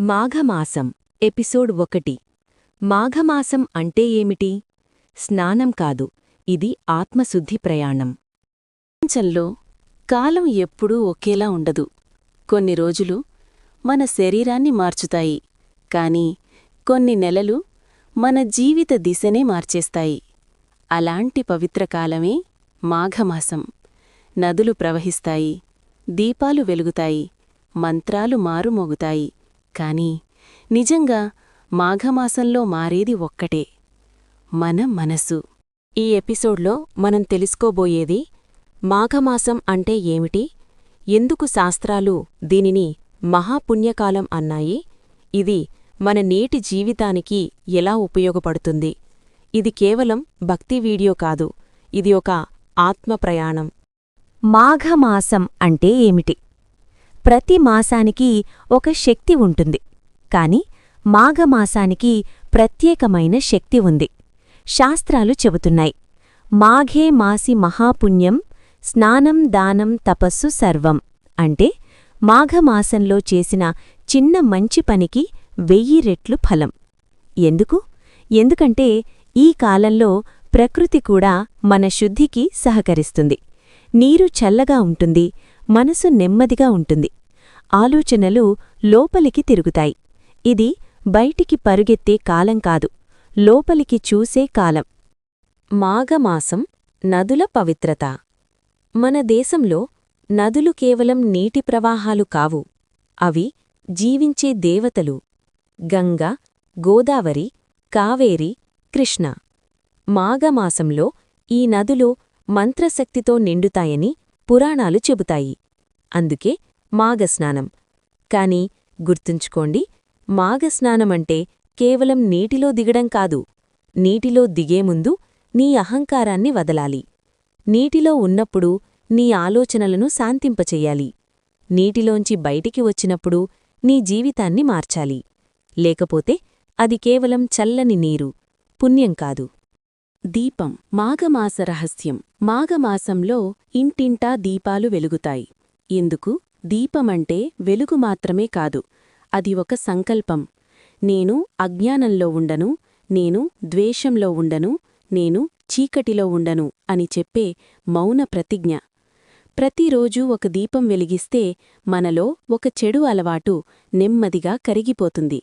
మాఘమాసం ఎపిసోడ్ ఒకటి. మాఘమాసం అంటే ఏమిటి? స్నానం కాదు ఇది ఆత్మశుద్ధి ప్రయాణం. ప్రపంచంలో కాలం ఎప్పుడూ ఒకేలా ఉండదు. కొన్ని రోజులు మన శరీరాన్ని మార్చుతాయి కాని కొన్ని నెలలు మన జీవిత దిశనే మార్చేస్తాయి. అలాంటి పవిత్ర కాలమే మాఘమాసం. నదులు ప్రవహిస్తాయి దీపాలు వెలుగుతాయి మంత్రాలు మారుమోగుతాయి. కాని నిజంగా మాఘమాసంలో మారేది ఒక్కటే. మన మనసు. ఈ ఎపిసోడ్లో మనం తెలుసుకోబోయేది మాఘమాసం అంటే ఏమిటి? ఎందుకు శాస్త్రాలు దీనిని మహాపుణ్యకాలం అన్నాయి? ఇది మన నేటి జీవితానికి ఎలా ఉపయోగపడుతుంది? ఇది కేవలం భక్తి వీడియో కాదు ఇది ఒక ఆత్మ ప్రయాణం మాఘమాసం అంటే ఏమిటి? ప్రతి మాసానికి ఒక శక్తి ఉంటుంది. కాని మాఘమాసానికి ప్రత్యేకమైన శక్తి ఉంది. శాస్త్రాలు చెబుతున్నాయి. మాఘే మాసి మహాపుణ్యం స్నానం దానం తపస్సు సర్వం. అంటే మాఘమాసంలో చేసిన చిన్న మంచి పనికి వెయ్యి రెట్లు ఫలం. ఎందుకు? ఎందుకంటే ఈ కాలంలో ప్రకృతి కూడా మన శుద్ధికి సహకరిస్తుంది. నీరు చల్లగా ఉంటుంది మనసు నెమ్మదిగా ఉంటుంది. ఆలోచనలు లోపలికి తిరుగుతాయి. ఇది బయటికి పరుగెత్తే కాలం కాదు. లోపలికి చూసే కాలం. మాఘమాసం నదుల పవిత్రత. మన దేశంలో నదులు కేవలం నీటి ప్రవాహాలు కావు. అవి జీవించే దేవతలు. గంగ గోదావరి కావేరి కృష్ణ. మాఘమాసంలో ఈ నదులు మంత్రశక్తితో నిండుతాయని పురాణాలు చెబుతాయి. అందుకే మాఘస్నానం. కాని గుర్తుంచుకోండి మాఘస్నానమంటే కేవలం నీటిలో దిగడం కాదు. నీటిలో దిగే ముందు నీ అహంకారాన్ని వదలాలి. నీటిలో ఉన్నప్పుడు నీ ఆలోచనలను శాంతింపచెయ్యాలి నీటిలోంచి బయటికి వచ్చినప్పుడు నీ జీవితాన్ని మార్చాలి. లేకపోతే అది కేవలం చల్లని నీరు పుణ్యం కాదు. దీపం మాఘమాస రహస్యం. మాఘమాసంలో ఇంటింటా దీపాలు వెలుగుతాయి. ఎందుకు? దీపమంటే వెలుగు మాత్రమే కాదు. అది ఒక సంకల్పం. నేను అజ్ఞానంలో ఉండను నేను ద్వేషంలో ఉండను నేను చీకటిలో ఉండను అని చెప్పే మౌన ప్రతిజ్ఞ. ప్రతిరోజూ ఒక దీపం వెలిగిస్తే మనలో ఒక చెడు అలవాటు నెమ్మదిగా కరిగిపోతుంది.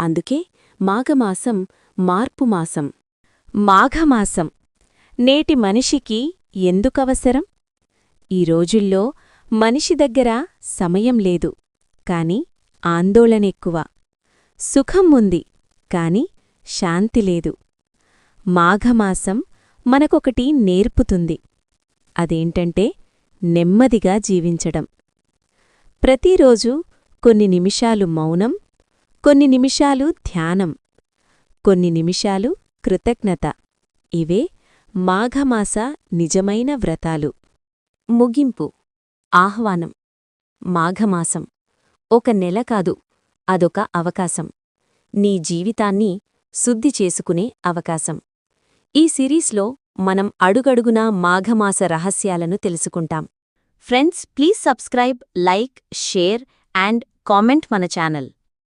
అందుకే మాఘమాసం మార్పు మాసం. మాఘమాసం. నేటి మనిషికి ఎందుకవసరం? ఈ రోజుల్లో మనిషి దగ్గర సమయం లేదు కాని ఆందోళనెక్కువ సుఖం ఉంది కాని శాంతి లేదు. మాఘమాసం మనకొకటి నేర్పుతుంది. అదేంటంటే నెమ్మదిగా జీవించడం. ప్రతిరోజు కొన్ని నిమిషాలు మౌనం కొన్ని నిమిషాలు ధ్యానం కొన్ని నిమిషాలు కృతజ్ఞత. ఇవే మాఘమాస నిజమైన వ్రతాలు. ముగింపు. ఆహ్వానం. మాఘమాసం. ఒక నెల కాదు అదొక అవకాశం. నీ జీవితాన్ని శుద్ధి చేసుకునే అవకాశం. ఈ సిరీస్లో మనం అడుగడుగునా మాఘమాస రహస్యాలను తెలుసుకుంటాం. Friends please subscribe like share and comment మన ఛానల్.